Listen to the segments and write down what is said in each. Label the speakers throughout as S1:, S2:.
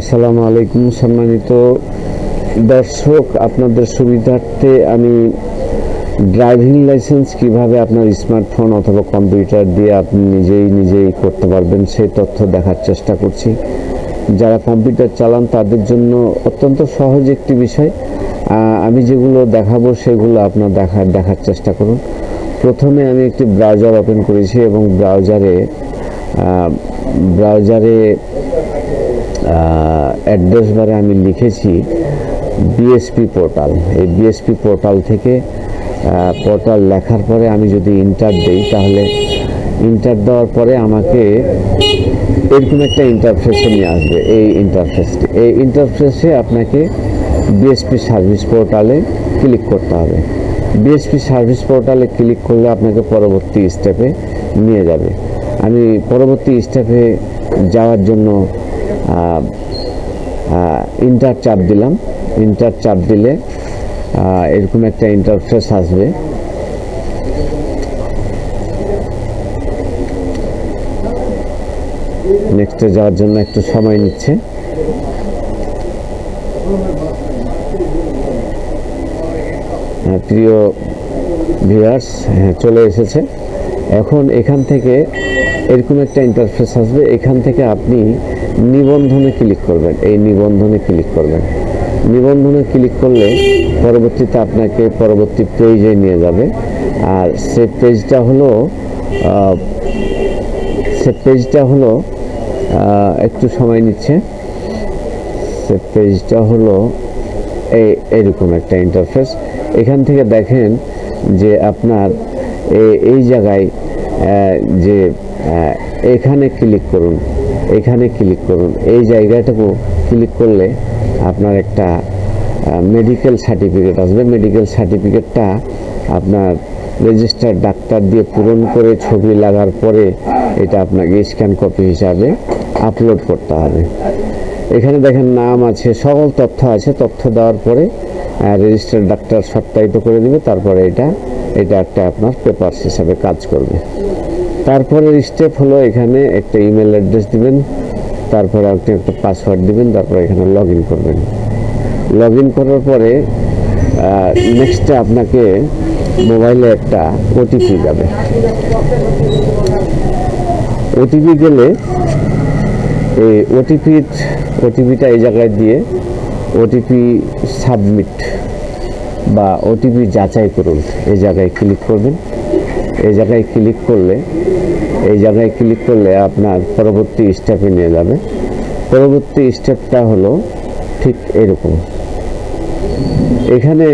S1: আসসালামু আলাইকুম সম্মানিত দর্শক, আপনাদের সুবিধার্থে আমি ড্রাইভিং লাইসেন্স কীভাবে আপনার স্মার্টফোন অথবা কম্পিউটার দিয়ে আপনি নিজেই নিজেই করতে পারবেন, সেই তথ্য দেখার চেষ্টা করছি। যারা কম্পিউটার চালান, তাদের জন্য অত্যন্ত সহজ একটি বিষয়। আমি যেগুলো দেখাবো, সেগুলো আপনার দেখার দেখার চেষ্টা করুন। প্রথমে আমি একটি ব্রাউজার ওপেন করেছি এবং ব্রাউজারে ব্রাউজারে অ্যাড্রেস বারে আমি লিখেছি বিএসপি পোর্টাল এই বিএসপি পোর্টাল থেকে পোর্টাল লেখার পরে আমি যদি ইন্টার দিই, তাহলে ইন্টার দেওয়ার পরে আমাকে এরকম একটা ইন্টারফেসে নিয়ে আসবে, এই ইন্টারফেসটি এই ইন্টারফেসে আপনাকে বিএসপি সার্ভিস পোর্টালে ক্লিক করতে হবে। বিএসপি সার্ভিস পোর্টালে ক্লিক করলে আপনাকে পরবর্তী স্টেপে নিয়ে যাবে। আমি পরবর্তী স্টেপে যাওয়ার জন্য ইন্টার চাপ দিলাম। ইন্টার চাপ দিলে এরকম একটা ইন্টারফেস আসবে। নেক্সটে যাওয়ার জন্য একটু সময় নিচ্ছে। হ্যাঁ, প্রিয় ভিউয়ার্স হ্যাঁ চলে এসেছে। এখন এখান থেকে এরকম একটা ইন্টারফেস আসবে। এখান থেকে আপনি নিবন্ধনে ক্লিক করবেন। এই নিবন্ধনে ক্লিক করবেন। নিবন্ধনে ক্লিক করলে পরবর্তীতে আপনাকে পরবর্তী পেজে নিয়ে যাবে। আর সে পেজটা হলো সে পেজটা হলো একটু সময় নিচ্ছে। সে পেজটা হলো এই এরকম একটা ইন্টারফেস এখান থেকে দেখেন যে আপনার এই জায়গায় যে এখানে ক্লিক করুন। এখানে ক্লিক করুন। এই জায়গাটাকে ক্লিক করলে আপনার একটা মেডিকেল সার্টিফিকেট আসবে। মেডিকেল সার্টিফিকেটটা আপনার রেজিস্টার ডাক্তার দিয়ে পূরণ করে ছবি লাগার পরে এটা আপনাকে স্ক্যান কপি হিসাবে আপলোড করতে হবে। এখানে দেখেন নাম আছে, সকল তথ্য আছে। তথ্য দেওয়ার পরে রেজিস্টার ডাক্তার সত্যায়িত করে দিবে। তারপরে এটা এটা একটা আপনার পেপারস হিসাবে কাজ করবে। তারপরের স্টেপ হলো এখানে একটা ইমেল অ্যাড্রেস দিবেন, তারপরে আপনি একটা পাসওয়ার্ড দিবেন, তারপরে এখানে লগ ইন করবেন। লগ ইন করার পরে নেক্সটে আপনাকে মোবাইলে একটা ওটিপি যাবে। ওটিপি গেলে এই ওটিপির ওটিপিটা এই জায়গায় দিয়ে ওটিপি সাবমিট বা ওটিপি যাচাই করুন। এই জায়গায় ক্লিক করবেন। এই জায়গায় ক্লিক করলে, এই জায়গায় ক্লিক করলে আপনার পরবর্তী স্টেপে নিয়ে যাবে। পরবর্তী স্টেপটা হলো ঠিক এরকম। এখানে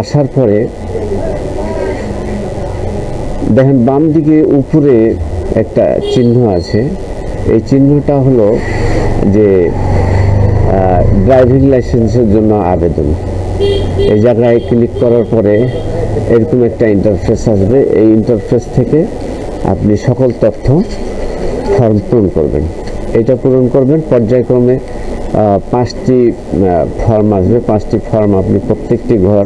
S1: আসার পরে দেখেন বাম দিকে উপরে একটা চিহ্ন আছে। এই চিহ্নটা হলো যে ড্রাইভিং লাইসেন্সের জন্য আবেদন। এই জায়গায় ক্লিক করার পরে এরকম একটা ইন্টারফেস আসবে। এই ইন্টারফেস থেকে আপনি সকল তথ্য ফর্ম পূরণ করবেন। এটা পূরণ করবেন। পর্যায়ক্রমে পাঁচটি ফর্ম আসবে। পাঁচটি ফর্ম আপনি প্রত্যেকটি ঘর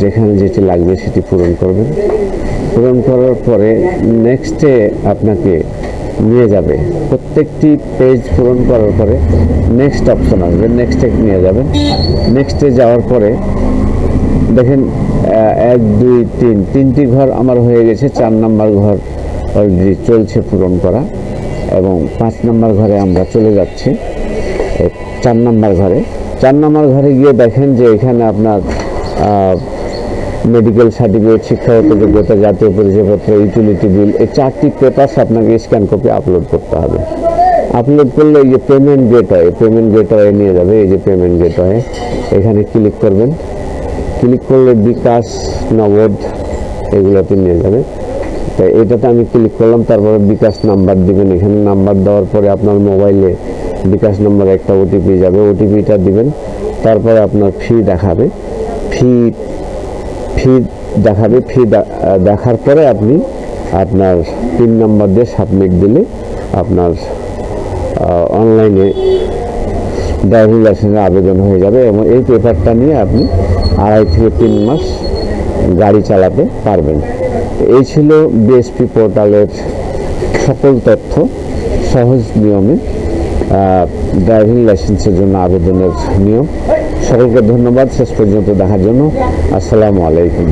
S1: যেখানে যেটি লাগবে সেটি পূরণ করবেন। পূরণ করার পরে নেক্সটে আপনাকে নিয়ে যাবে। প্রত্যেকটি পেজ পূরণ করার পরে নেক্সট অপশন আসবে। নেক্সটে নিয়ে যাবেন। নেক্সটে যাওয়ার পরে দেখেন এক, দুই, তিন। তিনটি ঘর আমার হয়ে গেছে, চার নাম্বার ঘর অলরেডি চলছে পূরণ করা এবং পাঁচ নাম্বার ঘরে আমরা চলে যাচ্ছি চার নাম্বার ঘরে। চার নাম্বার ঘরে গিয়ে দেখেন যে এখানে আপনার মেডিকেল সার্টিফিকেট শিক্ষাগত যোগ্যতা জাতীয় পরিচয়পত্র ইউটিলিটি বিল এই চারটি পেপারস আপনাকে স্ক্যান কপি আপলোড করতে হবে। আপলোড করলে এই যে পেমেন্ট গেট হয় পেমেন্ট গেট হয়ে নিয়ে যাবে, এই যে পেমেন্ট গেট হয়ে এখানে ক্লিক করবেন। ক্লিক করলে বিকাশ নগদ এগুলোতে নিয়ে যাবে তো এটাতে আমি ক্লিক করলাম, তারপরে বিকাশ নাম্বার দিবেন। এখানে নাম্বার দেওয়ার পরে আপনার মোবাইলে বিকাশ নাম্বার একটা ওটিপি যাবে। ওটিপিটা দিবেন, তারপরে আপনার ফি দেখাবে। ফি ফি দেখাবে। ফি দেখার পরে আপনি আপনার পিন নাম্বার দিয়ে সাবমিট দিলে আপনার অনলাইনে ড্রাইভিং লাইসেন্সের আবেদন হয়ে যাবে এবং এই পেপারটা নিয়ে আপনি আড়াই থেকে তিন মাস গাড়ি চালাতে পারবেন। এই ছিল বিএসপি পোর্টালের সকল তথ্য। সহজ নিয়মে ড্রাইভিং লাইসেন্সের জন্য আবেদনের নিয়ম। সকলকে ধন্যবাদ। শেষ পর্যন্ত দেখার জন্য আসসালামু আলাইকুম।